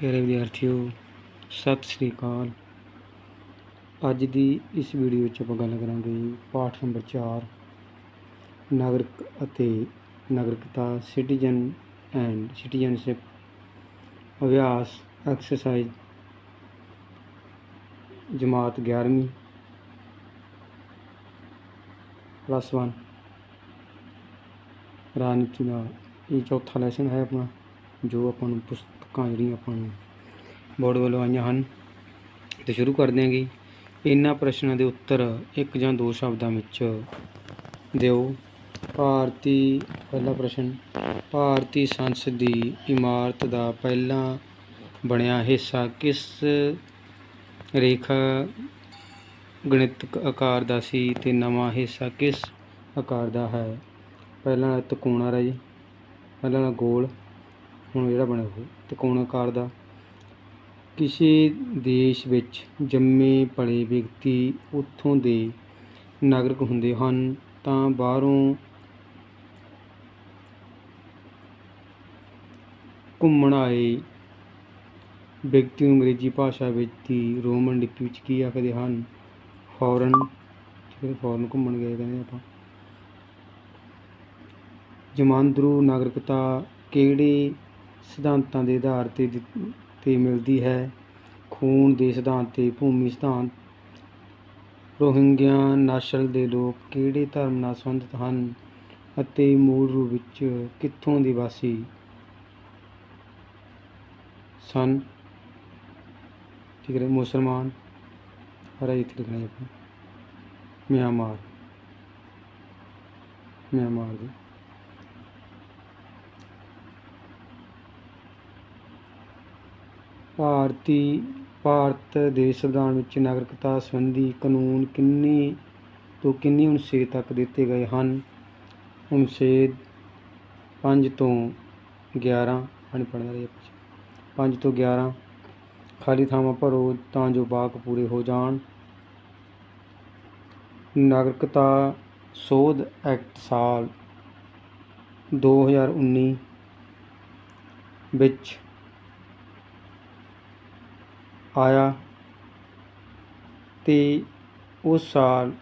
ਪਿਆਰੇ ਵਿਦਿਆਰਥੀਓ, ਸਤਿ ਸ੍ਰੀ ਅਕਾਲ। ਅੱਜ ਦੀ ਇਸ ਵੀਡੀਓ ਵਿੱਚ ਆਪਾਂ ਗੱਲ ਕਰਾਂਗੇ ਪਾਠ ਨੰਬਰ 4 ਨਾਗਰਿਕ ਅਤੇ ਨਾਗਰਿਕਤਾ, ਸਿਟੀਜ਼ਨ ਐਂਡ ਸਿਟੀਜ਼ਨਸ਼ਿਪ, ਅਭਿਆਸ, ਐਕਸਰਸਾਈਜ਼, ਜਮਾਤ 11ਵੀਂ ਪਲੱਸ 1 ਰਾਜਨੀਤੀ ਦਾ ਇਹ ਚੌਥਾ ਲੈਸਨ ਹੈ ਆਪਣਾ, ਜੋ ਆਪਾਂ ਨੂੰ ਪੁਸਤਕਾਂ ਜਿਹੜੀਆਂ ਆਪਾਂ ਨੂੰ ਬੋਰਡ ਵੱਲੋਂ ਆਈਆਂ ਹਨ। ਤੇ ਸ਼ੁਰੂ ਕਰਦੇ ਹਾਂਗੇ ਇਹਨਾਂ ਪ੍ਰਸ਼ਨਾਂ ਦੇ ਉੱਤਰ ਇੱਕ ਜਾਂ ਦੋ ਸ਼ਬਦਾਂ ਵਿੱਚ ਦਿਓ। ਭਾਰਤੀ, ਪਹਿਲਾ ਪ੍ਰਸ਼ਨ, ਭਾਰਤੀ ਸੰਸਦ ਦੀ ਇਮਾਰਤ ਦਾ ਪਹਿਲਾ ਬਣਿਆ ਹਿੱਸਾ ਕਿਸ ਰੇਖਾ ਗਣਿਤਕ ਆਕਾਰ ਦਾ ਸੀ ਤੇ ਨਵਾਂ ਹਿੱਸਾ ਕਿਸ ਆਕਾਰ ਦਾ ਹੈ? ਪਹਿਲਾ ਤਿਕੋਣਾ ਰਾਜੀ, ਪਹਿਲਾਂ ਵਾਲਾ ਗੋਲ ਹੁਣ ਜਿਹੜਾ ਬਣਿਆ ਉਹ ਤਿਕੋਣ ਆਕਾਰ ਦਾ? ਕਿਸੇ ਦੇਸ਼ ਵਿੱਚ ਜੰਮੇ ਪਲੇ ਵਿਅਕਤੀ ਉੱਥੋਂ ਦੇ ਨਾਗਰਿਕ ਹੁੰਦੇ ਹਨ, ਤਾਂ ਬਾਹਰੋਂ ਘੁੰਮਣ ਆਏ ਵਿਅਕਤੀ ਨੂੰ ਅੰਗਰੇਜ਼ੀ ਭਾਸ਼ਾ ਵਿੱਚ ਦੀ ਰੋਮਨ ਲਿਪੀ ਵਿੱਚ ਕੀ ਆਖਦੇ ਹਨ? ਫੌਰਨ। ਫਿਰ ਫੌਰਨ ਘੁੰਮਣ ਗਏ ਕਹਿੰਦੇ ਆਪਾਂ। ਜਮਾਂਦਰੂ ਨਾਗਰਿਕਤਾ ਕਿਹੜੇ ਸਿਧਾਂਤਾਂ ਦੇ ਆਧਾਰ ਤੇ ਤੇ ਮਿਲਦੀ ਹੈ। ਖੂਨ ਦੇ ਸਿਧਾਂਤ ਤੇ ਭੂਮੀ ਸਿਧਾਂਤ। ਰੋਹਿੰਗਿਆ ਨਸਲ ਦੇ ਲੋਕ ਕਿਹੜੇ ਧਰਮ ਨਾਲ ਸੰਬੰਧਿਤ ਹਨ ਅਤੇ ਮੂਲ ਰੂਪ ਵਿੱਚ ਕਿੱਥੋਂ ਦੇ ਵਾਸੀ ਸਨ? ਠੀਕ ਹੈ, ਮੁਸਲਮਾਨ। ਹਰਾ ਇੱਥੇ ਲਿਖਣਾ ਹੈ ਮਿਆਂਮਾਰ। ਮਿਆਂਮਾਰ ਦੇ। ਭਾਰਤੀ, ਭਾਰਤ ਦੇ ਸੰਵਿਧਾਨ ਵਿੱਚ ਨਾਗਰਿਕਤਾ ਸੰਬੰਧੀ ਕਾਨੂੰਨ ਕਿੰਨੇ ਤੋਂ ਕਿੰਨੀ ਅਨੁਛੇਦ ਤੱਕ ਦਿੱਤੇ ਗਏ ਹਨ? ਅਨੁਛੇਦ ਪੰਜ ਤੋਂ 11 ਹਨ ਪੜ੍ਹਨਾ ਰਹੇ 5 ਤੋਂ 11 ਖਾਲੀ ਥਾਵਾਂ ਭਰੋ ਤਾਂ ਜੋ ਬਾਕ ਪੂਰੇ ਹੋ ਜਾਣ। ਨਾਗਰਿਕਤਾ ਸੋਧ ਐਕਟ ਸਾਲ 2019 ਵਿੱਚ ਆਇਆ ਅਤੇ ਉਸ ਸਾਲ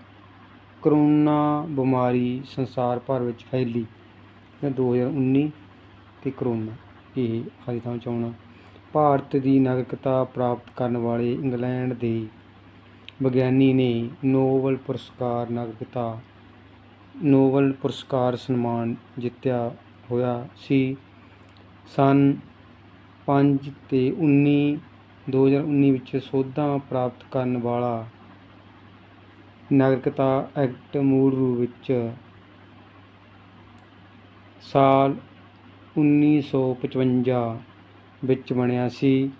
ਕਰੋਨਾ ਬਿਮਾਰੀ ਸੰਸਾਰ ਭਰ ਵਿੱਚ ਫੈਲੀ। ਦੋ ਹਜ਼ਾਰ ਉੱਨੀ ਅਤੇ ਕਰੋਨਾ। ਇਹ ਖਾਲੀ ਥਾਂ ਚ ਆਉਣਾ ਭਾਰਤ ਦੀ ਨਾਗਰਿਕਤਾ ਪ੍ਰਾਪਤ ਕਰਨ ਵਾਲੇ ਇੰਗਲੈਂਡ ਦੇ ਵਿਗਿਆਨੀ ਨੇ ਨੋਬਲ ਪੁਰਸਕਾਰ, ਨਾਗਰਿਕਤਾ ਨੋਬਲ ਪੁਰਸਕਾਰ ਸਨਮਾਨ ਜਿੱਤਿਆ ਹੋਇਆ ਸੀ। ਸਨ 5 ਤੇ 19 2019 ਵਿੱਚ ਸੋਧਾਂ ਪ੍ਰਾਪਤ ਕਰਨ ਵਾਲਾ ਨਾਗਰਿਕਤਾ ਐਕਟ ਮੂਲ ਰੂਪ ਵਿੱਚ ਸਾਲ 1955 ਵਿੱਚ ਬਣਿਆ ਸੀ।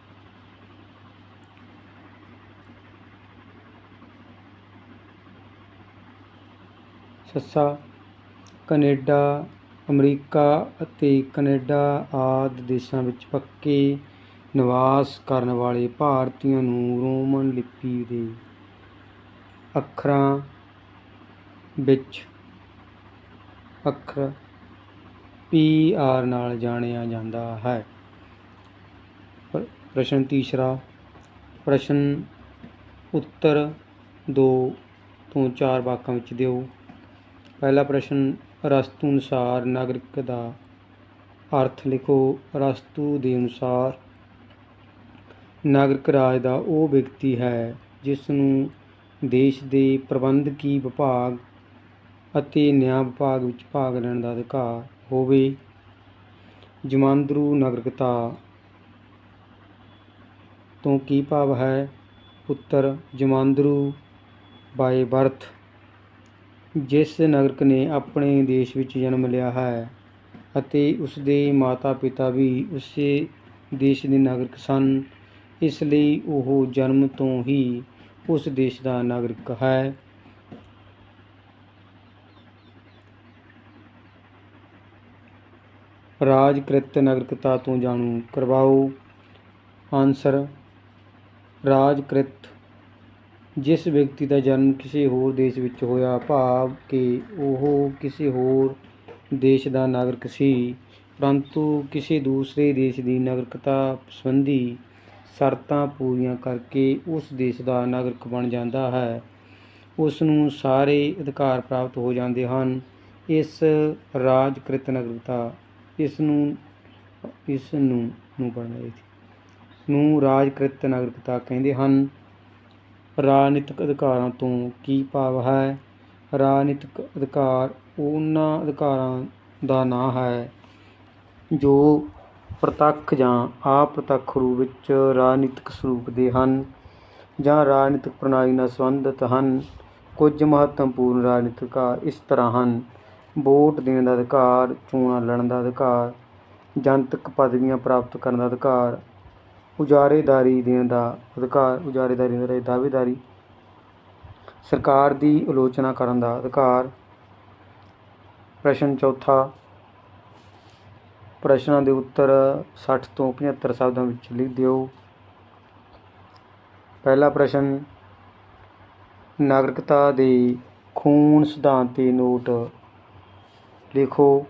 ਸੱਸਾ, ਕੈਨੇਡਾ, ਅਮਰੀਕਾ ਅਤੇ ਕੈਨੇਡਾ ਆਦਿ ਦੇਸ਼ਾਂ ਵਿੱਚ ਪੱਕੇ ਨਿਵਾਸ ਕਰਨ ਵਾਲੇ ਭਾਰਤੀਆਂ ਨੂੰ ਰੋਮਨ ਲਿਪੀ ਦੇ ਅੱਖਰਾਂ ਵਿੱਚ ਅੱਖਰ ਪੀ ਆਰ ਨਾਲ ਜਾਣਿਆ ਜਾਂਦਾ ਹੈ। ਪ੍ਰਸ਼ਨ ਤੀਸਰਾ, ਪ੍ਰਸ਼ਨ ਉੱਤਰ 2 ਤੋਂ 4 ਵਾਕਾਂ ਵਿੱਚ ਦਿਓ। ਪਹਿਲਾ ਪ੍ਰਸ਼ਨ, ਰਸਤੂ ਅਨੁਸਾਰ ਨਾਗਰਿਕ ਦਾ ਅਰਥ ਲਿਖੋ। ਰਸਤੂ ਦੇ ਅਨੁਸਾਰ ਨਾਗਰਿਕ ਰਾਜ ਦਾ ਉਹ ਵਿਅਕਤੀ ਹੈ ਜਿਸ ਨੂੰ ਦੇਸ਼ ਦੇ ਪ੍ਰਬੰਧਕੀ ਵਿਭਾਗ ਅਤੇ ਨਿਆਂ ਵਿਭਾਗ ਵਿੱਚ ਭਾਗ ਲੈਣ ਦਾ ਅਧਿਕਾਰ ਹੋਵੇ। ਜਮਾਂਦਰੂ ਨਾਗਰਿਕਤਾ ਤੋਂ ਕੀ ਭਾਵ ਹੈ? ਉੱਤਰ, ਜਮਾਂਦਰੂ ਬਾਏ ਬਰਥ ਜਿਸ ਨਾਗਰਿਕ ਨੇ ਆਪਣੇ ਦੇਸ਼ ਵਿੱਚ ਜਨਮ ਲਿਆ ਹੈ ਅਤੇ ਉਸ ਦੇ ਮਾਤਾ-ਪਿਤਾ ਵੀ ਉਸੇ ਦੇਸ਼ ਦੇ ਨਾਗਰਿਕ ਸਨ। ਇਸ ਲਈ ਉਹ ਜਨਮ ਤੋਂ ਹੀ ਉਸ ਦੇਸ਼ ਦਾ ਨਾਗਰਿਕ ਹੈ। ਰਾਜਕ੍ਰਿਤ ਨਾਗਰਿਕਤਾ ਤੋਂ ਜਾਣੂ ਕਰਵਾਓ। ਆਨਸਰ ਰਾਜਕ੍ਰਿਤ, ਜਿਸ ਵਿਅਕਤੀ ਦਾ ਜਨਮ ਕਿਸੇ ਹੋਰ ਦੇਸ਼ ਵਿੱਚ ਹੋਇਆ, ਭਾਵ ਕਿ ਉਹ ਕਿਸੇ ਹੋਰ ਦੇਸ਼ ਦਾ ਨਾਗਰਿਕ ਸੀ, ਪਰੰਤੂ ਕਿਸੇ ਦੂਸਰੇ ਦੇਸ਼ ਦੀ ਨਾਗਰਿਕਤਾ ਸੰਬੰਧੀ ਸ਼ਰਤਾਂ ਪੂਰੀਆਂ ਕਰਕੇ ਉਸ ਦੇਸ਼ ਦਾ ਨਾਗਰਿਕ ਬਣ ਜਾਂਦਾ ਹੈ। ਉਸ ਨੂੰ ਸਾਰੇ ਅਧਿਕਾਰ ਪ੍ਰਾਪਤ ਹੋ ਜਾਂਦੇ ਹਨ। ਇਸ ਰਾਜਕ੍ਰਿਤ ਨਾਗਰਿਕਤਾ ਇਸ ਨੂੰ ਇਸ ਨੂੰ ਨੂੰ ਪੜ੍ਹਨਾ ਨੂੰ ਰਾਜਕ੍ਰਿਤ ਨਾਗਰਿਕਤਾ ਕਹਿੰਦੇ ਹਨ। ਰਾਜਨੀਤਿਕ ਅਧਿਕਾਰਾਂ ਤੋਂ ਕੀ ਭਾਵ ਹੈ? ਰਾਜਨੀਤਿਕ ਅਧਿਕਾਰ ਉਹਨਾਂ ਅਧਿਕਾਰਾਂ ਦਾ ਨਾਂ ਹੈ ਜੋ ਪ੍ਰਤੱਖ ਜਾਂ ਅਪ੍ਰਤੱਖ ਰੂਪ ਵਿੱਚ ਰਾਜਨੀਤਿਕ ਸਰੂਪ ਦੇ ਹਨ ਜਾਂ ਰਾਜਨੀਤਿਕ ਪ੍ਰਣਾਲੀ ਨਾਲ ਸੰਬੰਧਿਤ ਹਨ, ਕੁਝ ਮਹੱਤਵਪੂਰਨ ਰਾਜਨੀਤਿਕ ਅਧਿਕਾਰ ਇਸ ਤਰ੍ਹਾਂ ਹਨ। ਵੋਟ ਦੇਣ ਦਾ ਅਧਿਕਾਰ, ਚੋਣਾਂ ਲੜਨ ਦਾ ਅਧਿਕਾਰ, ਜਨਤਕ ਪਦਵੀਆਂ ਪ੍ਰਾਪਤ ਕਰਨ ਦਾ ਅਧਿਕਾਰ, ਉਜਾਰੇਦਾਰੀ ਦੇਣ ਦਾ ਅਧਿਕਾਰ, ਉਜਾਰੇਦਾਰੀ ਦਾ ਦਾਅਵੇਦਾਰੀ, ਸਰਕਾਰ ਦੀ ਆਲੋਚਨਾ ਕਰਨ ਦਾ ਅਧਿਕਾਰ। ਪ੍ਰਸ਼ਨ ਚੌਥਾ ਪ੍ਰਸ਼ਨਾਂ ਦੇ ਉੱਤਰ 60 ਤੋਂ 75 ਸ਼ਬਦਾਂ ਵਿੱਚ ਲਿਖ ਦਿਓ। ਪਹਿਲਾ ਪ੍ਰਸ਼ਨ, ਨਾਗਰਿਕਤਾ ਦੇ ਖੂਨ ਸਿਧਾਂਤ ਤੇ ਨੋਟ ਲਿਖੋ।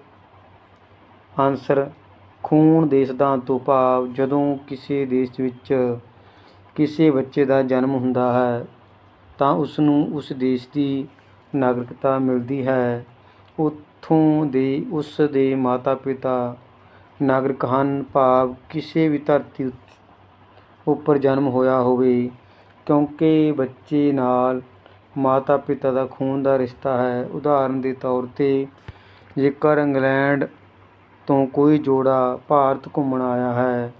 ਆਨਸਰ, ਖੂਨ ਦੇ ਸਿਧਾਂਤ ਤੋਂ ਭਾਵ ਜਦੋਂ ਕਿਸੇ ਦੇਸ਼ ਵਿੱਚ ਕਿਸੇ ਬੱਚੇ ਦਾ ਜਨਮ ਹੁੰਦਾ ਹੈ, ਤਾਂ ਉਸ ਨੂੰ ਉਸ ਦੇਸ਼ ਦੀ ਨਾਗਰਿਕਤਾ ਮਿਲਦੀ ਹੈ। ਉੱਥੋਂ ਦੇ, ਉਸ ਦੇ ਮਾਤਾ ਪਿਤਾ ਨਾਗਰਿਕ ਹਨ, ਭਾਵ ਕਿਸੇ ਵੀ ਧਰਤੀ ਉੱਪਰ ਜਨਮ ਹੋਇਆ ਹੋਵੇ, ਕਿਉਂਕਿ ਬੱਚੇ ਨਾਲ ਮਾਤਾ ਪਿਤਾ ਦਾ ਖੂਨ ਦਾ ਰਿਸ਼ਤਾ ਹੈ। ਉਦਾਹਰਨ ਦੇ ਤੌਰ ਤੇ ਜੇਕਰ ਇੰਗਲੈਂਡ ਤੋਂ ਕੋਈ ਜੋੜਾ ਭਾਰਤ ਘੁੰਮਣ ਆਇਆ ਹੈ,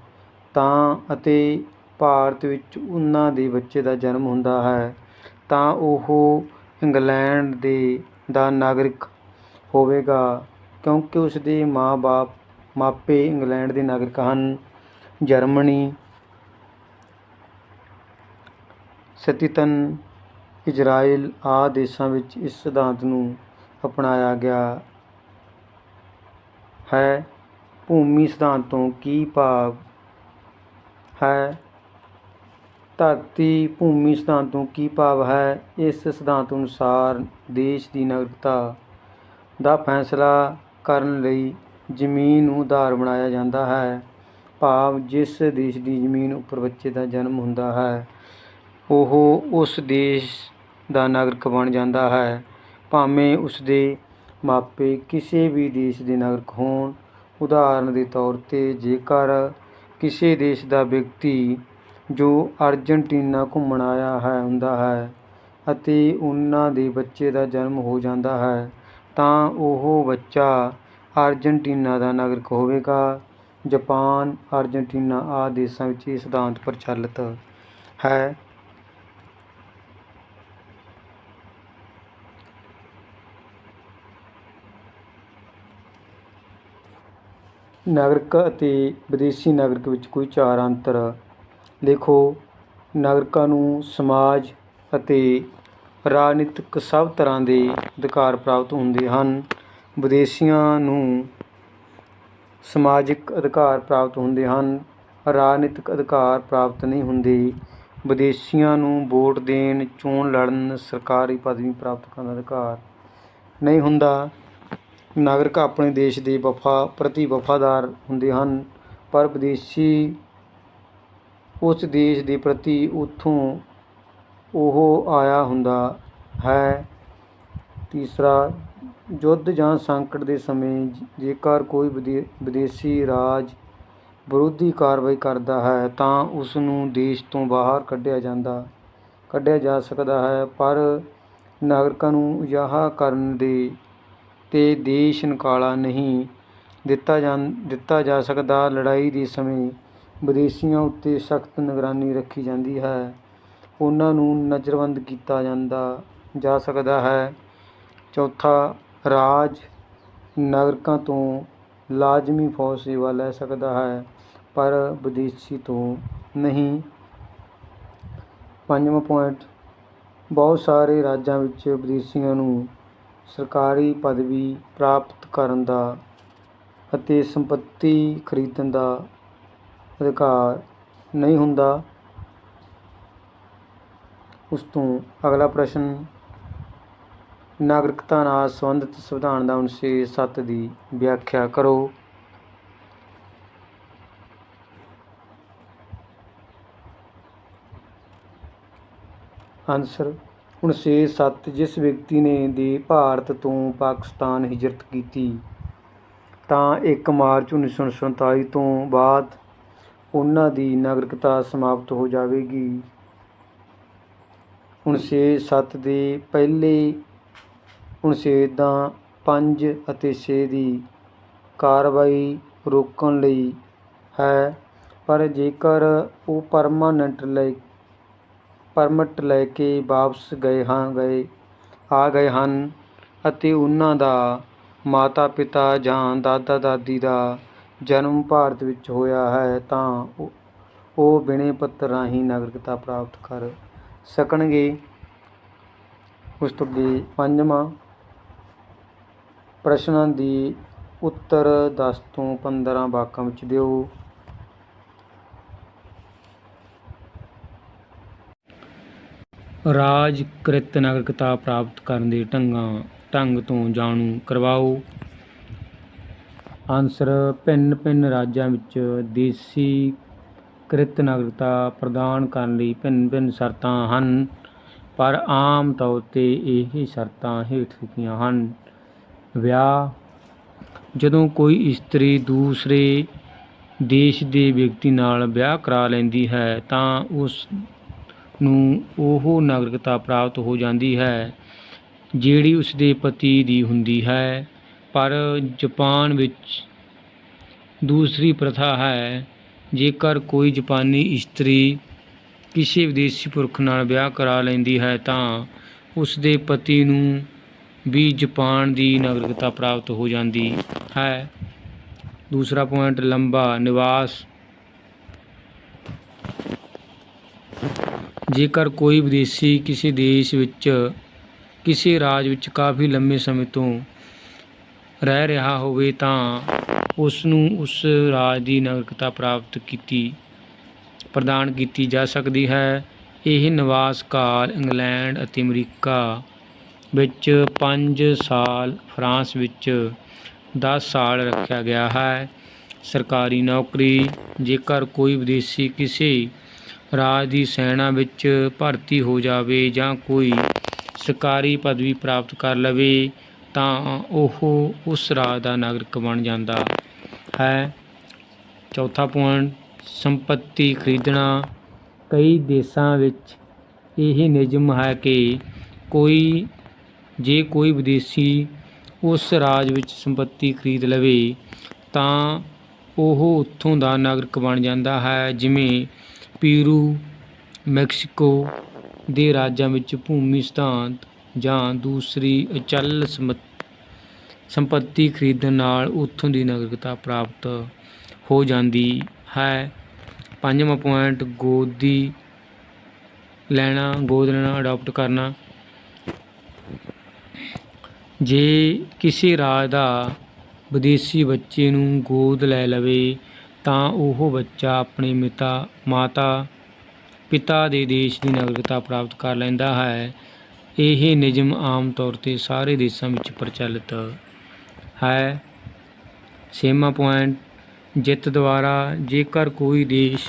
ਤਾਂ ਅਤੇ ਭਾਰਤ ਵਿੱਚ ਉਹਨਾਂ ਦੇ ਬੱਚੇ ਦਾ ਜਨਮ ਹੁੰਦਾ ਹੈ, ਤਾਂ ਉਹ ਇੰਗਲੈਂਡ ਦੇ ਦਾ ਨਾਗਰਿਕ ਹੋਵੇਗਾ, ਕਿਉਂਕਿ ਉਸ ਦੇ ਮਾਂ-ਬਾਪ ਮਾਪੇ ਇੰਗਲੈਂਡ ਦੇ ਨਾਗਰਿਕ ਹਨ। ਜਰਮਨੀ ਸਤੀਤਨ ਇਜ਼ਰਾਈਲ ਆਦਿ ਦੇਸ਼ਾਂ ਵਿੱਚ ਇਸ ਸਿਧਾਂਤ ਨੂੰ ਅਪਣਾਇਆ ਗਿਆ ਹੈ। ਭੂਮੀ ਸਿਧਾਂਤ ਤੋਂ ਕੀ ਭਾਵ ਹੈ? ਧਰਤੀ ਭੂਮੀ ਸਿਧਾਂਤ ਤੋਂ ਕੀ ਭਾਵ ਹੈ? ਇਸ ਸਿਧਾਂਤ ਅਨੁਸਾਰ ਦੇਸ਼ ਦੀ ਨਾਗਰਿਕਤਾ ਦਾ ਫੈਸਲਾ ਕਰਨ ਲਈ ਜ਼ਮੀਨ ਨੂੰ ਆਧਾਰ ਬਣਾਇਆ ਜਾਂਦਾ ਹੈ। ਭਾਵ ਜਿਸ ਦੇਸ਼ ਦੀ ਜ਼ਮੀਨ ਉੱਪਰ ਬੱਚੇ ਦਾ ਜਨਮ ਹੁੰਦਾ ਹੈ, ਉਹ ਉਸ ਦੇਸ਼ ਦਾ ਨਾਗਰਿਕ ਬਣ ਜਾਂਦਾ ਹੈ। ਭਾਵੇਂ ਉਸ ਦੇ ਮਾਪੇ ਕਿਸੇ ਵੀ ਦੇਸ਼ ਦੇ ਨਾਗਰਿਕ ਹੋਣ ਉਦਾਹਰਣ ਦੇ ਤੌਰ ਤੇ ਜੇਕਰ ਕਿਸੇ ਦੇਸ਼ ਦਾ ਵਿਅਕਤੀ ਜੋ ਅਰਜਨਟੀਨਾ ਘੁੰਮਣ ਆਇਆ ਹੈ, ਹੁੰਦਾ ਹੈ ਅਤੇ ਉਹਨਾਂ ਦੇ ਬੱਚੇ ਦਾ ਜਨਮ ਹੋ ਜਾਂਦਾ ਹੈ, ਤਾਂ ਉਹ ਬੱਚਾ ਅਰਜਨਟੀਨਾ ਦਾ ਨਾਗਰਿਕ ਹੋਵੇਗਾ। ਜਪਾਨ, ਅਰਜਨਟੀਨਾ ਆਦਿ ਦੇਸ਼ਾਂ ਵਿੱਚ ਇਹ ਸਿਧਾਂਤ ਪ੍ਰਚਲਿਤ ਹੈ। ਨਾਗਰਿਕ ਅਤੇ ਵਿਦੇਸ਼ੀ ਨਾਗਰਿਕ ਵਿੱਚ ਕੋਈ ਚਾਰ ਅੰਤਰ ਲਿਖੋ ਨਾਗਰਿਕਾਂ ਨੂੰ ਸਮਾਜ ਅਤੇ ਰਾਜਨੀਤਿਕ ਸਭ ਤਰ੍ਹਾਂ ਦੇ ਅਧਿਕਾਰ ਪ੍ਰਾਪਤ ਹੁੰਦੇ ਹਨ। ਵਿਦੇਸ਼ੀਆਂ ਨੂੰ ਸਮਾਜਿਕ ਅਧਿਕਾਰ ਪ੍ਰਾਪਤ ਹੁੰਦੇ ਹਨ। ਰਾਜਨੀਤਿਕ ਅਧਿਕਾਰ ਪ੍ਰਾਪਤ ਨਹੀਂ ਹੁੰਦੇ। ਵਿਦੇਸ਼ੀਆਂ ਨੂੰ ਵੋਟ ਦੇਣ, ਚੋਣ ਲੜਨ, ਸਰਕਾਰੀ ਪਦਵੀ ਪ੍ਰਾਪਤ ਕਰਨ ਦਾ ਅਧਿਕਾਰ ਨਹੀਂ ਹੁੰਦਾ। ਨਾਗਰਿਕ ਆਪਣੇ ਦੇਸ਼ ਦੇ ਵਫਾ, ਪ੍ਰਤੀ ਵਫਾਦਾਰ ਹੁੰਦੇ ਹਨ, ਪਰ ਵਿਦੇਸ਼ੀ ਉਸ ਦੇਸ਼ ਦੇ ਪ੍ਰਤੀ ਉੱਥੋਂ ਉਹ ਆਇਆ ਹੁੰਦਾ ਹੈ। ਤੀਸਰਾ ਯੁੱਧ ਜਾਂ ਸੰਕਟ ਦੇ ਸਮੇਂ ਜੇਕਰ ਕੋਈ ਵਿਦੇ- ਵਿਦੇਸ਼ੀ ਰਾਜ ਵਿਰੋਧੀ ਕਾਰਵਾਈ ਕਰਦਾ ਹੈ, ਤਾਂ ਉਸ ਨੂੰ ਦੇਸ਼ ਤੋਂ ਬਾਹਰ ਕੱਢਿਆ ਜਾਂਦਾ, ਕੱਢਿਆ ਜਾ ਸਕਦਾ ਹੈ। ਪਰ ਨਾਗਰਿਕਾਂ ਨੂੰ ਅਜਿਹਾ ਕਰਨ ਦੇ ਤੇ ਦੇਸ਼ ਨਿਕਾਲਾ ਨਹੀਂ ਦਿੱਤਾ ਜਾਂ ਦਿੱਤਾ ਜਾ ਸਕਦਾ। ਲੜਾਈ ਦੇ ਸਮੇਂ ਵਿਦੇਸ਼ੀਆਂ ਉੱਤੇ ਸਖਤ ਨਿਗਰਾਨੀ ਰੱਖੀ ਜਾਂਦੀ ਹੈ। ਉਹਨਾਂ ਨੂੰ ਨਜ਼ਰਬੰਦ ਕੀਤਾ ਜਾਂਦਾ, ਜਾ ਸਕਦਾ ਹੈ। ਚੌਥਾ ਰਾਜ ਨਾਗਰਿਕਾਂ ਤੋਂ ਲਾਜ਼ਮੀ ਫੌਜ ਸੇਵਾ ਲੈ ਸਕਦਾ ਹੈ, ਪਰ ਵਿਦੇਸ਼ੀ ਤੋਂ ਨਹੀਂ। ਪੰਜਵਾਂ ਪੁਆਇੰਟ ਬਹੁਤ ਸਾਰੇ ਰਾਜਾਂ ਵਿੱਚ ਵਿਦੇਸ਼ੀਆਂ ਨੂੰ ਸਰਕਾਰੀ ਪਦਵੀ ਪ੍ਰਾਪਤ ਕਰਨ ਦਾ ਅਤੇ ਸੰਪਤੀ ਖਰੀਦਣ ਦਾ ਅਧਿਕਾਰ ਨਹੀਂ ਹੁੰਦਾ। ਉਸ ਤੋਂ ਅਗਲਾ ਪ੍ਰਸ਼ਨ ਨਾਗਰਿਕਤਾ ਨਾਲ ਸੰਬੰਧਿਤ ਸੰਵਿਧਾਨ ਦਾ ਅਨੁਛੇਦ 7 ਦੀ ਵਿਆਖਿਆ ਕਰੋ। ਆਨਸਰ 1907 ਜਿਸ ਵਿਅਕਤੀ ਨੇ ਦੇ ਭਾਰਤ ਤੋਂ ਪਾਕਿਸਤਾਨ ਹਿਜਰਤ ਕੀਤੀ, ਤਾਂ 1 ਮਾਰਚ 1947 ਤੋਂ ਬਾਅਦ ਉਹਨਾਂ ਦੀ ਨਾਗਰਿਕਤਾ ਸਮਾਪਤ ਹੋ ਜਾਵੇਗੀ। 1907 ਦੇ ਪਹਿਲੇ ਅਨੁਛੇਦਾਂ 5 ਅਤੇ ਛੇ ਦੀ ਕਾਰਵਾਈ ਰੋਕਣ ਲਈ ਹੈ, ਪਰ ਜੇਕਰ ਉਹ ਪਰਮਾਨੈਂਟ ਲੈ ਪਰਮਿਟ ਲੈ ਕੇ ਵਾਪਸ ਗਏ ਹਾਂ, ਗਏ, ਆ ਗਏ ਹਨ ਅਤੇ ਉਹਨਾਂ ਦਾ ਮਾਤਾ ਪਿਤਾ ਜਾਂ ਦਾਦਾ ਦਾਦੀ ਦਾ ਜਨਮ ਭਾਰਤ ਵਿੱਚ ਹੋਇਆ ਹੈ, ਤਾਂ ਉਹ- ਉਹ ਬਿਨੇ ਪੱਤਰ ਰਾਹੀਂ ਨਾਗਰਿਕਤਾ ਪ੍ਰਾਪਤ ਕਰ ਸਕਣਗੇ। ਉਸ ਤੋਂ ਅੱਗੇ ਪੰਜਵਾਂ ਪ੍ਰਸ਼ਨਾਂ ਦੀ ਉੱਤਰ 10 ਤੋਂ 15 ਵਾਕਾਂ ਵਿੱਚ ਦਿਓ। ਰਾਜਕ੍ਰਿਤ ਨਾਗਰਿਕਤਾ ਪ੍ਰਾਪਤ ਕਰਨ ਦੇ ਢੰਗਾਂ, ਢੰਗ ਤੋਂ ਜਾਣੂ ਕਰਵਾਓ। ਆਨਸਰ, ਭਿੰਨ ਭਿੰਨ ਰਾਜਾਂ ਵਿੱਚ ਦੇਸੀ ਕ੍ਰਿਤ ਨਾਗਰਿਕਤਾ ਪ੍ਰਦਾਨ ਕਰਨ ਲਈ ਭਿੰਨ ਭਿੰਨ ਸ਼ਰਤਾਂ ਹਨ, ਪਰ ਆਮ ਤੌਰ ਤੇ ਇਹ ਸ਼ਰਤਾਂ ਹੇਠ ਲਿਖੀਆਂ ਹਨ। ਵਿਆਹ। ਜਦੋਂ ਕੋਈ ਇਸਤਰੀ ਦੂਸਰੇ ਦੇਸ਼ ਦੇ ਵਿਅਕਤੀ ਨਾਲ ਵਿਆਹ ਕਰਾ ਲੈਂਦੀ ਹੈ, ਤਾਂ ਉਸ ਨੂੰ ਉਹ ਨਾਗਰਿਕਤਾ ਪ੍ਰਾਪਤ ਹੋ ਜਾਂਦੀ ਹੈ, ਜਿਹੜੀ ਉਸ ਦੇ ਪਤੀ ਦੀ ਹੁੰਦੀ ਹੈ। ਪਰ ਜਾਪਾਨ ਵਿੱਚ ਦੂਸਰੀ ਪ੍ਰਥਾ ਹੈ, ਜੇਕਰ ਕੋਈ ਜਾਪਾਨੀ ਇਸਤਰੀ ਕਿਸੇ ਵਿਦੇਸ਼ੀ ਪੁਰਖ ਨਾਲ ਵਿਆਹ ਕਰਾ ਲੈਂਦੀ ਹੈ, ਤਾਂ ਉਸ ਦੇ ਪਤੀ ਨੂੰ ਵੀ ਜਾਪਾਨ ਦੀ ਨਾਗਰਿਕਤਾ ਪ੍ਰਾਪਤ ਹੋ ਜਾਂਦੀ ਹੈ। ਦੂਸਰਾ ਪੁਆਇੰਟ ਲੰਬਾ, ਨਿਵਾਸ। ਜੇਕਰ ਕੋਈ ਵਿਦੇਸ਼ੀ ਕਿਸੇ ਦੇਸ਼ ਵਿੱਚ, ਕਿਸੇ ਰਾਜ ਵਿੱਚ ਕਾਫੀ ਲੰਮੇ ਸਮੇਂ ਤੋਂ ਰਹਿ ਰਿਹਾ ਹੋਵੇ ਤਾਂ ਉਸ ਨੂੰ ਉਸ ਰਾਜ ਦੀ ਨਾਗਰਿਕਤਾ ਪ੍ਰਾਪਤ ਕੀਤੀ, ਪ੍ਰਦਾਨ ਕੀਤੀ ਜਾ ਸਕਦੀ ਹੈ। ਇਹ ਨਿਵਾਸ ਕਾਲ ਇੰਗਲੈਂਡ ਅਤੇ ਅਮਰੀਕਾ ਵਿੱਚ 5 ਸਾਲ ਫਰਾਂਸ ਵਿੱਚ 10 ਸਾਲ ਰੱਖਿਆ ਗਿਆ ਹੈ। ਸਰਕਾਰੀ ਨੌਕਰੀ, ਜੇਕਰ ਕੋਈ ਵਿਦੇਸ਼ੀ ਕਿਸੇ ਰਾਜ ਦੀ ਸੈਨਾ ਵਿੱਚ ਭਰਤੀ ਹੋ ਜਾਵੇ ਜਾਂ ਕੋਈ ਸਰਕਾਰੀ ਪਦਵੀ ਪ੍ਰਾਪਤ ਕਰ ਲਵੇ, ਤਾਂ ਉਹ ਉਸ ਰਾਜ ਦਾ ਨਾਗਰਿਕ ਬਣ ਜਾਂਦਾ ਹੈ। ਚੌਥਾ ਪੁਆਇੰਟ, ਸੰਪਤੀ ਖਰੀਦਣਾ। ਕਈ ਦੇਸ਼ਾਂ ਵਿੱਚ ਇਹ ਨਿਯਮ ਹੈ ਕਿ ਕੋਈ ਜੇ ਕੋਈ ਵਿਦੇਸ਼ੀ ਉਸ ਰਾਜ ਵਿੱਚ ਸੰਪਤੀ ਖਰੀਦ ਲਵੇ, ਤਾਂ ਉਹ ਉੱਥੋਂ ਦਾ ਨਾਗਰਿਕ ਬਣ ਜਾਂਦਾ ਹੈ, ਜਿਵੇਂ ਪੀਰੂ, ਮੈਕਸੀਕੋ ਦੇ ਰਾਜਾਂ ਵਿੱਚ ਭੂਮੀ ਸਿਧਾਂਤ ਜਾਂ ਦੂਸਰੀ ਅਚਲ ਸਮਤ- ਸੰਪਤੀ ਖਰੀਦਣ ਨਾਲ ਉੱਥੋਂ ਦੀ ਨਾਗਰਿਕਤਾ ਪ੍ਰਾਪਤ ਹੋ ਜਾਂਦੀ ਹੈ। ਪੰਜਵਾਂ ਪੁਆਇੰਟ ਗੋਦੀ ਲੈਣਾ, ਗੋਦ ਲੈਣਾ ਅਡਾਪਟ ਕਰਨਾ। ਜੇ ਕਿਸੇ ਰਾਜ ਦਾ ਵਿਦੇਸ਼ੀ ਬੱਚੇ ਨੂੰ ਗੋਦ ਲੈ ਲਵੇ, ਤਾਂ ਉਹ ਬੱਚਾ ਆਪਣੇ ਮਿਤਾ, ਮਾਤਾ, ਪਿਤਾ ਦੇ ਦੇਸ਼ ਦੀ ਨਾਗਰਿਕਤਾ ਪ੍ਰਾਪਤ ਕਰ ਲੈਂਦਾ ਹੈ। ਇਹ ਨਿਯਮ ਆਮ ਤੌਰ ਤੇ ਸਾਰੇ ਦੇਸ਼ਾਂ ਵਿੱਚ ਪ੍ਰਚਲਿਤ ਹੈ। ਛੇਵਾਂ ਪੁਆਇੰਟ, ਜਿੱਤ ਦੁਆਰਾ ਜੇਕਰ ਕੋਈ ਦੇਸ਼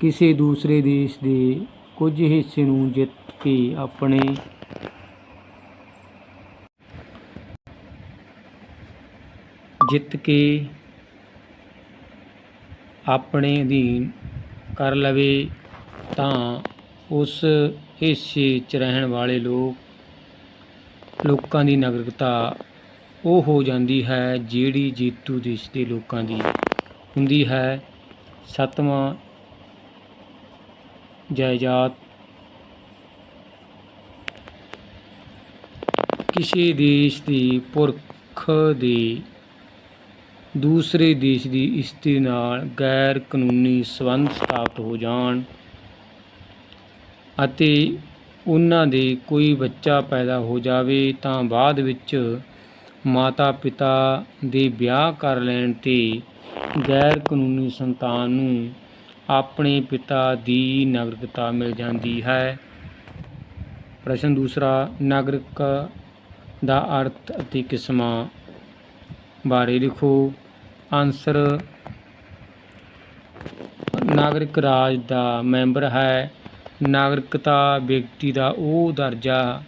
ਕਿਸੇ ਦੂਸਰੇ ਦੇਸ਼ ਦੇ ਕੁਝ ਹਿੱਸੇ ਨੂੰ ਜਿੱਤ ਕਿ ਆਪਣੇ ਜਿੱਤ ਕੇ ਆਪਣੇ ਅਧੀਨ ਕਰ ਲਵੇ, ਤਾਂ ਉਸ ਹਿੱਸੇ 'ਚ ਰਹਿਣ ਵਾਲੇ ਲੋਕ, ਲੋਕਾਂ ਦੀ ਨਾਗਰਿਕਤਾ ਉਹ ਹੋ ਜਾਂਦੀ ਹੈ ਜਿਹੜੀ ਜੇਤੂ ਦੇਸ਼ ਦੇ ਲੋਕਾਂ ਦੀ ਹੁੰਦੀ ਹੈ। ਸੱਤਵਾਂ ਜਾਇਦਾਦ ਕਿਸੇ ਦੇਸ਼ ਦੀ ਪੁਰਖ ਦੇ, ਦੂਸਰੇ ਦੇਸ਼ ਦੀ ਇਸਤਰੀ ਨਾਲ ਗੈਰ ਕਾਨੂੰਨੀ ਸੰਬੰਧ ਸਥਾਪਿਤ ਹੋ ਜਾਣ ਅਤੇ ਉਹਨਾਂ ਦੇ ਕੋਈ ਬੱਚਾ ਪੈਦਾ ਹੋ ਜਾਵੇ ਤਾਂ ਬਾਅਦ ਵਿੱਚ ਮਾਤਾ ਪਿਤਾ ਦੇ ਵਿਆਹ ਕਰ ਲੈਣ ਤੇ ਗੈਰ ਕਾਨੂੰਨੀ ਸੰਤਾਨ ਨੂੰ ਆਪਣੇ ਪਿਤਾ ਦੀ ਨਾਗਰਿਕਤਾ ਮਿਲ ਜਾਂਦੀ ਹੈ। ਪ੍ਰਸ਼ਨ ਦੂਸਰਾ, ਨਾਗਰਿਕ ਦਾ ਅਰਥ ਅਤੇ ਕਿਸਮਾਂ ਬਾਰੇ ਲਿਖੋ। ਆਨਸਰ ਨਾਗਰਿਕ ਰਾਜ ਦਾ ਮੈਂਬਰ ਹੈ। ਨਾਗਰਿਕਤਾ ਵਿਅਕਤੀ ਦਾ ਉਹ ਦਰਜਾ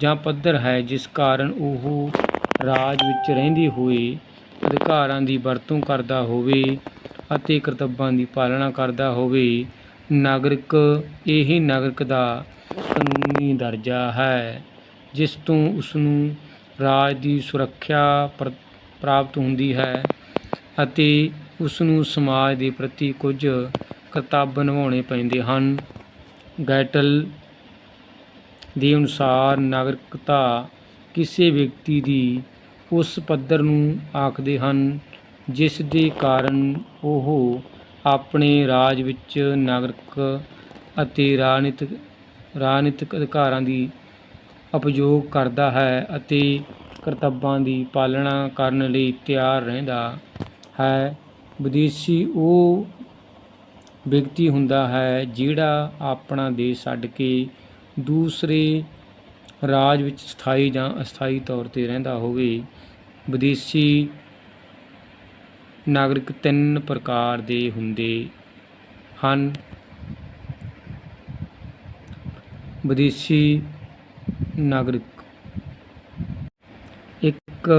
ਜਾਂ ਪੱਧਰ ਹੈ ਜਿਸ ਕਾਰਨ ਉਹ ਰਾਜ ਵਿੱਚ ਰਹਿੰਦੇ ਹੋਏ ਅਧਿਕਾਰਾਂ ਦੀ ਵਰਤੋਂ ਕਰਦਾ ਹੋਵੇ ਅਤੇ ਕਰਤੱਵਾਂ ਦੀ ਪਾਲਣਾ ਕਰਦਾ ਹੋਵੇ। ਨਾਗਰਿਕ, ਇਹ ਨਾਗਰਿਕ ਦਾ ਕਾਨੂੰਨੀ ਦਰਜਾ ਹੈ। ਜਿਸ ਤੋਂ ਉਸ ਨੂੰ ਰਾਜ ਦੀ ਸੁਰੱਖਿਆ ਪ੍ਰ- ਪ੍ਰਾਪਤ ਹੁੰਦੀ ਹੈ ਅਤੇ ਉਸ ਨੂੰ ਸਮਾਜ ਦੇ ਪ੍ਰਤੀ ਕੁਝ ਕਰਤੱਵ ਨਿਭਾਉਣੇ ਪੈਂਦੇ ਹਨ। ਗੈਟਲ ਦੇ ਅਨੁਸਾਰ ਨਾਗਰਿਕਤਾ ਕਿਸੇ ਵਿਅਕਤੀ ਦੀ ਉਸ ਪੱਧਰ ਨੂੰ ਆਖਦੇ ਹਨ ਜਿਸ ਦੇ ਕਾਰਨ ਉਹ ਆਪਣੇ ਰਾਜ ਵਿੱਚ ਨਾਗਰਿਕ ਅਤੇ ਰਾਜਨੀਤਿਕ ਰਾਜਨੀਤਿਕ ਅਧਿਕਾਰਾਂ ਦੀ ਉਪਯੋਗ ਕਰਦਾ ਹੈ ਅਤੇ ਕਰਤੱਵਾਂ ਦੀ ਪਾਲਣਾ ਕਰਨ ਲਈ ਤਿਆਰ ਰਹਿੰਦਾ ਹੈ। ਵਿਦੇਸ਼ੀ ਉਹ ਵਿਅਕਤੀ ਹੁੰਦਾ ਹੈ ਜਿਹੜਾ ਆਪਣਾ ਦੇਸ਼ ਛੱਡ ਕੇ ਦੂਸਰੇ ਰਾਜ ਵਿੱਚ ਸਥਾਈ ਜਾਂ ਅਸਥਾਈ ਤੌਰ ਤੇ ਰਹਿੰਦਾ ਹੋਵੇ। ਵਿਦੇਸ਼ੀ ਨਾਗਰਿਕ ਤਿੰਨ ਪ੍ਰਕਾਰ ਦੇ ਹੁੰਦੇ ਹਨ। ਵਿਦੇਸ਼ੀ ਨਾਗਰਿਕ। ਇੱਕ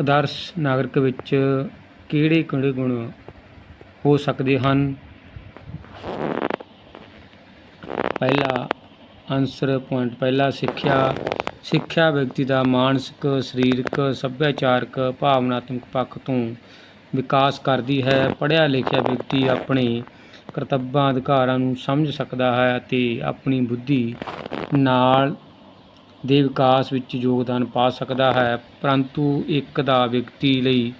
ਆਦਰਸ਼ ਨਾਗਰਿਕ ਵਿੱਚ ਕਿਹੜੇ ਕਿਹੜੇ ਗੁਣ ਹੋ ਸਕਦੇ ਹਨ? ਪਹਿਲਾ ਆਨਸਰ ਪੁਆਇੰਟ ਪਹਿਲਾ ਸਿੱਖਿਆ। ਸਿੱਖਿਆ ਵਿਅਕਤੀ ਦਾ ਮਾਨਸਿਕ, ਸਰੀਰਕ, ਸੱਭਿਆਚਾਰਕ, ਭਾਵਨਾਤਮਕ ਪੱਖ ਤੋਂ ਵਿਕਾਸ ਕਰਦੀ ਹੈ। ਪੜ੍ਹਿਆ ਲਿਖਿਆ ਵਿਅਕਤੀ ਆਪਣੇ ਕਰਤੱਵਾਂ, ਅਧਿਕਾਰਾਂ ਨੂੰ ਸਮਝ ਸਕਦਾ ਹੈ ਅਤੇ ਆਪਣੀ ਬੁੱਧੀ ਨਾਲ ਦੇ ਵਿਕਾਸ ਵਿੱਚ ਯੋਗਦਾਨ ਪਾ ਸਕਦਾ ਹੈ। ਪਰੰਤੂ ਇੱਕ ਦਾ ਵਿਅਕਤੀ ਲਈ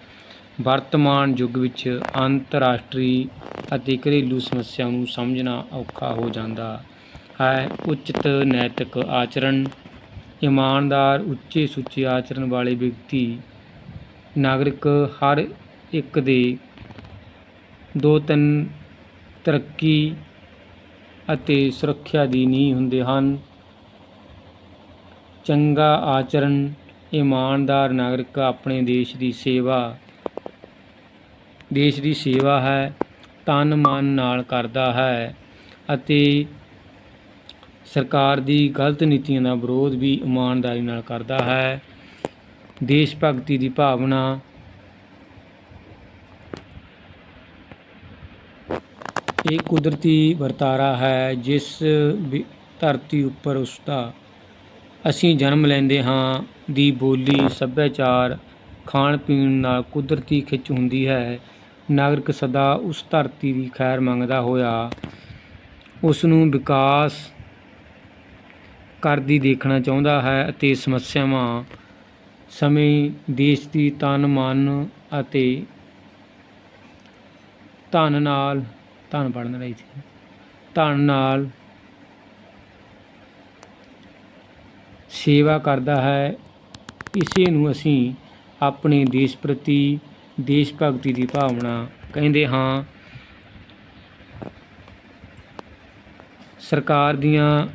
ਵਰਤਮਾਨ ਯੁੱਗ ਵਿੱਚ ਅੰਤਰਰਾਸ਼ਟਰੀ ਅਤੇ ਘਰੇਲੂ ਸਮੱਸਿਆ ਨੂੰ ਸਮਝਣਾ ਔਖਾ ਹੋ ਜਾਂਦਾ ਹੈ। ਉਚਿਤ ਨੈਤਿਕ ਆਚਰਣ, ਇਮਾਨਦਾਰ ਉੱਚੇ ਸੁੱਚੇ ਆਚਰਣ ਵਾਲੇ ਵਿਅਕਤੀ, ਨਾਗਰਿਕ ਹਰ ਇੱਕ ਦੇ ਦੋ ਤਿੰਨ ਤਰੱਕੀ ਅਤੇ ਸੁਰੱਖਿਆ ਦੀ ਨੀਂਹ ਹੁੰਦੇ ਹਨ। ਚੰਗਾ ਆਚਰਣ, ਇਮਾਨਦਾਰ ਨਾਗਰਿਕ ਆਪਣੇ ਦੇਸ਼ ਦੀ ਸੇਵਾ, ਦੇਸ਼ ਦੀ ਸੇਵਾ ਹੈ, ਤਨ ਮਨ ਨਾਲ ਕਰਦਾ ਹੈ ਅਤੇ ਸਰਕਾਰ ਦੀ ਗਲਤ ਨੀਤੀਆਂ ਦਾ ਵਿਰੋਧ ਵੀ ਇਮਾਨਦਾਰੀ ਨਾਲ ਕਰਦਾ ਹੈ। ਦੇਸ਼ ਭਗਤੀ ਦੀ ਭਾਵਨਾ ਇਹ ਕੁਦਰਤੀ ਵਰਤਾਰਾ ਹੈ, ਜਿਸ ਵੀ ਧਰਤੀ ਉੱਪਰ ਉਸ ਦਾ ਅਸੀਂ ਜਨਮ ਲੈਂਦੇ ਹਾਂ ਦੀ ਬੋਲੀ, ਸੱਭਿਆਚਾਰ ਖਾਣ ਪੀਣ ਨਾਲ ਕੁਦਰਤੀ ਖਿੱਚ ਹੁੰਦੀ ਹੈ। ਨਾਗਰਿਕ ਸਦਾ ਉਸ ਧਰਤੀ ਦੀ ਖੈਰ ਮੰਗਦਾ ਹੋਇਆ, ਉਸ ਨੂੰ ਵਿਕਾਸ ਕਰਦੀ ਦੇਖਣਾ ਚਾਹੁੰਦਾ ਹੈ ਅਤੇ ਸਮੱਸਿਆਵਾਂ, ਸਮੇਂ, ਦੇਸ਼ ਦੀ ਤਨ, ਮਨ ਅਤੇ ਧਨ ਨਾਲ, ਧਨ ਪੜਨ ਲਈ ਸੀ, ਧਨ ਨਾਲ ਸੇਵਾ ਕਰਦਾ ਹੈ। ਇਸੇ ਨੂੰ ਅਸੀਂ ਆਪਣੇ ਦੇਸ਼ ਪ੍ਰਤੀ ਦੇਸ਼ ਭਗਤੀ ਦੀ ਭਾਵਨਾ ਕਹਿੰਦੇ ਹਾਂ। ਸਰਕਾਰ ਦੀਆਂ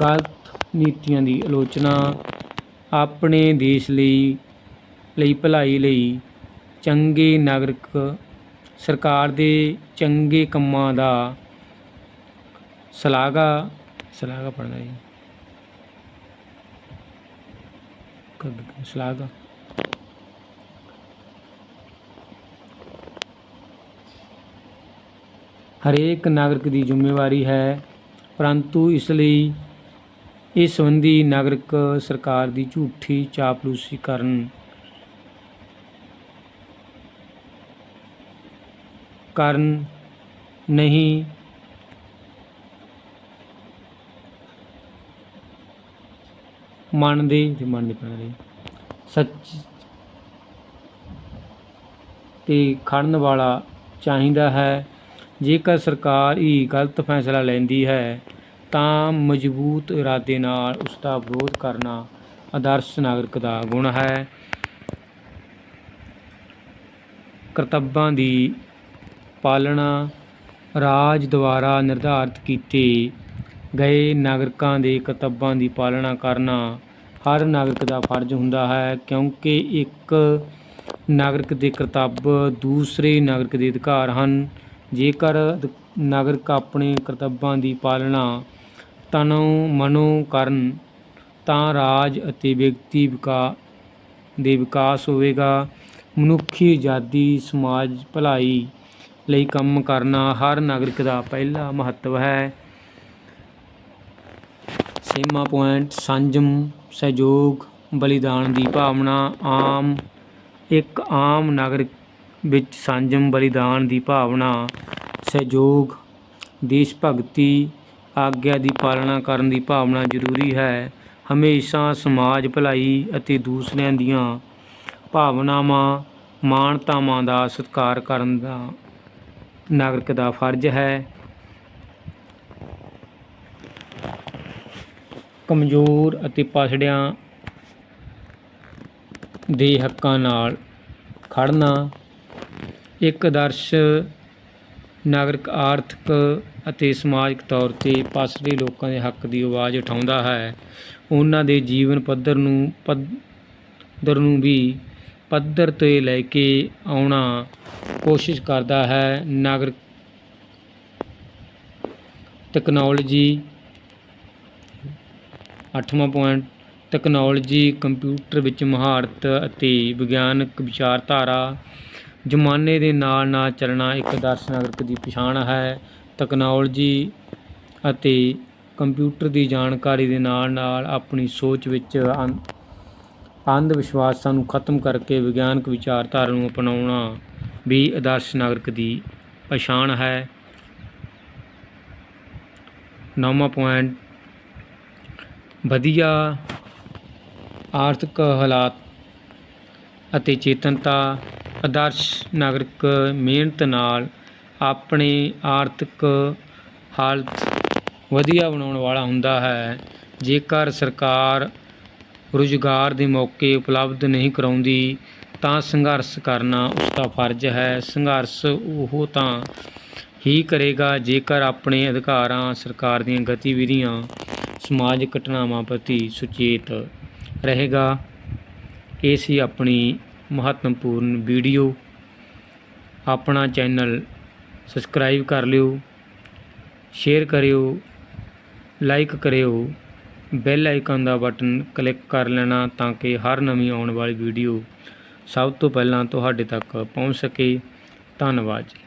ਗਲਤ ਨੀਤੀਆਂ ਦੀ ਆਲੋਚਨਾ ਆਪਣੇ ਦੇਸ਼ ਲਈ ਲਈ ਭਲਾਈ ਲਈ ਚੰਗੇ ਨਾਗਰਿਕ, ਸਰਕਾਰ ਦੇ ਚੰਗੇ ਕੰਮਾਂ ਦਾ ਸ਼ਲਾਘਾ ਸ਼ਲਾਘਾ ਪੜਨਾ ਜੀ। ਕ- ਸ਼ਲਾਘਾ ਹਰੇਕ ਨਾਗਰਿਕ ਦੀ ਜ਼ਿੰਮੇਵਾਰੀ ਹੈ, ਪਰੰਤੂ ਇਸ ਲਈ ਇਸ ਸੰਬੰਧੀ ਨਾਗਰਿਕ ਸਰਕਾਰ ਦੀ ਝੂਠੀ ਚਾਪਲੂਸੀ ਕਰਨ ਕਾਰਨ ਨਹੀਂ ਮੰਨਦੇ ਤੇ ਮੰਨਦੇ ਪੈਣੇ ਸੱਚ ਤੇ ਖੜਨ ਵਾਲਾ ਚਾਹੀਦਾ ਹੈ, ਜੇਕਰ ਸਰਕਾਰ ਹੀ ਗਲਤ ਫੈਸਲਾ ਲੈਂਦੀ ਹੈ, ਤਾਂ ਮਜ਼ਬੂਤ ਇਰਾਦੇ ਨਾਲ ਉਸ ਦਾ ਵਿਰੋਧ ਕਰਨਾ ਆਦਰਸ਼ ਨਾਗਰਿਕ ਦਾ ਗੁਣ ਹੈ। ਕਰਤੱਵਾਂ ਦੀ ਪਾਲਣਾ, ਰਾਜ ਦੁਆਰਾ ਨਿਰਧਾਰਿਤ ਕੀਤੇ ਗਏ ਨਾਗਰਿਕਾਂ ਦੇ ਕਰਤੱਵਾਂ ਦੀ ਪਾਲਣਾ ਕਰਨਾ ਹਰ ਨਾਗਰਿਕ ਦਾ ਫਰਜ਼ ਹੁੰਦਾ ਹੈ, ਕਿਉਂਕਿ ਇੱਕ ਨਾਗਰਿਕ ਦੇ ਕਰਤੱਵ ਦੂਸਰੇ ਨਾਗਰਿਕ ਦੇ ਅਧਿਕਾਰ ਹਨ। ਜੇਕਰ ਅਧ- ਨਾਗਰਿਕ ਆਪਣੇ ਕਰਤੱਵਾਂ ਦੀ ਪਾਲਣਾ ਤਨੋਂ ਮਨੋਂ ਕਰਨ, ਤਾਂ ਰਾਜ ਅਤੇ ਵਿਅਕਤੀ ਵਿਕਾ, ਦੇ ਵਿਕਾਸ ਹੋਵੇਗਾ। ਮਨੁੱਖੀ ਆਜ਼ਾਦੀ, ਸਮਾਜ ਭਲਾਈ ਲਈ ਕੰਮ ਕਰਨਾ ਹਰ ਨਾਗਰਿਕ ਦਾ ਪਹਿਲਾ ਮਹੱਤਵ ਹੈ। ਛੇਵਾਂ ਪੁਆਇੰਟ, ਸੰਜਮ, ਸਹਿਯੋਗ, ਬਲੀਦਾਨ ਦੀ ਭਾਵਨਾ, ਆਮ, ਇੱਕ ਆਮ ਨਾਗਰਿਕ ਵਿੱਚ ਸੰਜਮ, ਬਲੀਦਾਨ ਦੀ ਭਾਵਨਾ, ਸਹਿਯੋਗ, ਦੇਸ਼ ਭਗਤੀ, ਆਗਿਆ ਦੀ ਪਾਲਣਾ ਕਰਨ ਦੀ ਭਾਵਨਾ ਜ਼ਰੂਰੀ ਹੈ। ਹਮੇਸ਼ਾ ਸਮਾਜ ਭਲਾਈ ਅਤੇ ਦੂਸਰਿਆਂ ਦੀਆਂ ਭਾਵਨਾਵਾਂ, ਮਾਨਤਾਵਾਂ ਦਾ ਸਤਿਕਾਰ ਕਰਨ ਦਾ ਨਾਗਰਿਕ ਦਾ ਫਰਜ਼ ਹੈ। ਕਮਜ਼ੋਰ ਅਤੇ ਪਛੜਿਆਂ ਦੇ ਹੱਕਾਂ ਨਾਲ ਖੜਨਾ ਇੱਕ ਆਦਰਸ਼ ਨਾਗਰਿਕ, ਆਰਥਿਕ ਅਤੇ ਸਮਾਜਿਕ ਤੌਰ ਤੇ ਪਛੜੇ ਲੋਕਾਂ ਦੇ ਹੱਕ ਦੀ ਆਵਾਜ਼ ਉਠਾਉਂਦਾ ਹੈ। ਉਹਨਾਂ ਦੇ ਜੀਵਨ ਪੱਧਰ ਨੂੰ ਪੱਧਰ ਨੂੰ ਵੀ ਪੱਧਰ ਤੇ ਲੈ ਕੇ ਆਉਣਾ ਕੋਸ਼ਿਸ਼ ਕਰਦਾ ਹੈ। ਨਾਗਰਿਕ ਟੈਕਨੋਲੋਜੀ ਅੱਠਵਾਂ ਪੁਆਇੰਟ ਟੈਕਨੋਲੋਜੀ ਕੰਪਿਊਟਰ ਵਿੱਚ ਮਹਾਰਤ ਅਤੇ ਵਿਗਿਆਨਕ ਵਿਚਾਰਧਾਰਾ ਜ਼ਮਾਨੇ ਦੇ ਨਾਲ ਨਾਲ ਚੱਲਣਾ ਇੱਕ ਆਦਰਸ਼ ਨਾਗਰਿਕ ਦੀ ਪਛਾਣ ਹੈ। ਟੈਕਨੋਲੋਜੀ ਅਤੇ ਕੰਪਿਊਟਰ ਦੀ ਜਾਣਕਾਰੀ ਦੇ ਨਾਲ ਨਾਲ ਆਪਣੀ ਸੋਚ ਵਿੱਚ ਅੰਧ ਅੰਧ ਵਿਸ਼ਵਾਸਾਂ ਨੂੰ ਖਤਮ ਕਰਕੇ ਵਿਗਿਆਨਕ ਵਿਚਾਰਧਾਰਾ ਨੂੰ ਅਪਣਾਉਣਾ ਵੀ ਆਦਰਸ਼ ਨਾਗਰਿਕ ਦੀ ਪਛਾਣ ਹੈ। ਨੌਵਾਂ ਪੁਆਇੰਟ ਵਧੀਆ ਆਰਥਿਕ ਹਾਲਾਤ ਅਤੇ ਚੇਤਨਤਾ ਆਦਰਸ਼ ਨਾਗਰਿਕ ਮਿਹਨਤ ਨਾਲ ਆਪਣੇ ਆਰਥਿਕ ਹਾਲਤ ਵਧੀਆ ਬਣਾਉਣ ਵਾਲਾ ਹੁੰਦਾ ਹੈ। ਜੇਕਰ ਸਰਕਾਰ ਰੁਜ਼ਗਾਰ ਦੇ ਮੌਕੇ ਉਪਲਬਧ ਨਹੀਂ ਕਰਾਉਂਦੀ, ਤਾਂ ਸੰਘਰਸ਼ ਕਰਨਾ ਉਸ ਦਾ ਫਰਜ਼ ਹੈ। ਸੰਘਰਸ਼ ਉਹ ਤਾਂ ਹੀ ਕਰੇਗਾ ਜੇਕਰ ਆਪਣੇ ਅਧਿਕਾਰਾਂ, ਸਰਕਾਰ ਦੀਆਂ ਗਤੀਵਿਧੀਆਂ ਸਮਾਜਿਕ ਘਟਨਾਵਾਂ ਪ੍ਰਤੀ ਸੁਚੇਤ ਰਹੇਗਾ। ਇਹ ਸੀ ਆਪਣੀ ਮਹੱਤਵਪੂਰਨ ਵੀਡੀਓ। ਆਪਣਾ ਚੈਨਲ ਸਬਸਕ੍ਰਾਈਬ ਕਰ ਲਿਓ, ਸ਼ੇਅਰ ਕਰਿਓ, ਲਾਈਕ ਕਰਿਓ, ਬੈਲ ਆਈਕਨ ਦਾ ਬਟਨ ਕਲਿੱਕ ਕਰ ਲੈਣਾ ਤਾਂ ਕਿ ਹਰ ਨਵੀਂ ਆਉਣ ਵਾਲੀ ਵੀਡੀਓ ਸਭ ਤੋਂ ਪਹਿਲਾਂ ਤੁਹਾਡੇ ਤੱਕ ਪਹੁੰਚ ਸਕੇ। ਧੰਨਵਾਦ ਜੀ।